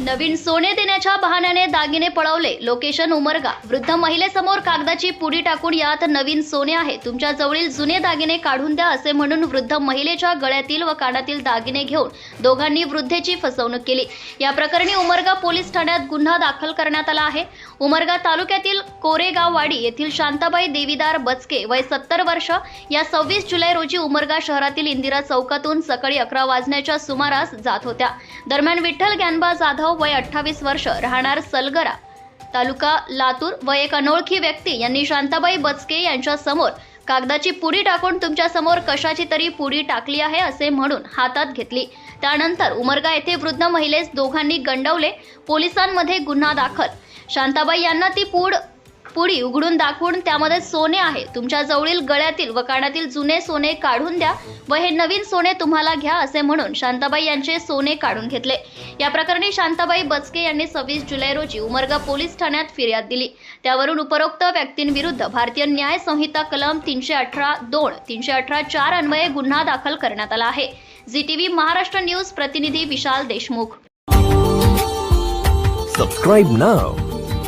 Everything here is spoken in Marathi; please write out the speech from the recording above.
नवीन सोने देण्याच्या बहाण्याने दागिने पळवले. लोकेशन उमरगा. वृद्ध महिलेसमोर कागदाची पुडी टाकून यात नवीन सोने आहे. तुमच्या जवळील जुने दागिने काढून द्या असे म्हणून वृद्ध महिलेच्या गळ्यातील व कानातील दागिने घेऊन दोघांनी वृद्धेची फसवणूक केली. या प्रकरणी उमरगा पोलीस ठाण्यात गुन्हा दाखल करण्यात आला आहे. उमरगा तालुक्यातील कोरेगाववाडी येथील शांताबाई देवीदार बचके वय सत्तर वर्ष. या सव्वीस जुलै रोजी उमरगा शहरातील इंदिरा चौकातून सकाळी अकरा वाजण्याच्या सुमारास जात होत्या. दरम्यान विठ्ठल ज्ञानबा जाधव वय अठ्ठावीस वर्ष राहणार सलगरा. तालुका लातूर व एक अनोळखी व्यक्ती यांनी शांताबाई बचके यांच्या समोर कागदाची पुडी टाकून तुमच्यासमोर कशाची तरी पुडी टाकली आहे असे म्हणून हातात घेतली. त्यानंतर उमरगा येथे वृद्ध महिलेस दोघांनी गंडवले पोलिसांमध्ये गुन्हा दाखल. शांताबाई यांना ती पूड पुडी उघडून दाखवून त्यामध्ये सोने आहे. तुमच्या जवळील गळ्यातील व कानातील जुने सोने काढून द्या व हे नवीन सोने तुम्हाला घ्या असे म्हणून शांताबाई यांचे सोने काढून घेतले. या प्रकरणी शांताबाई बचके यांनी सव्वीस जुलै रोजी उमरगा पोलीस ठाण्यात फिर्याद दिली. त्यावरून उपरोक्त व्यक्तींविरुद्ध भारतीय न्याय संहिता कलम तीनशे अठरा दोन तीनशे अठरा चार अन्वये गुन्हा दाखल करण्यात आला आहे. झी टीव्ही महाराष्ट्र न्यूज प्रतिनिधी Vishal Deshmukh. Subscribe now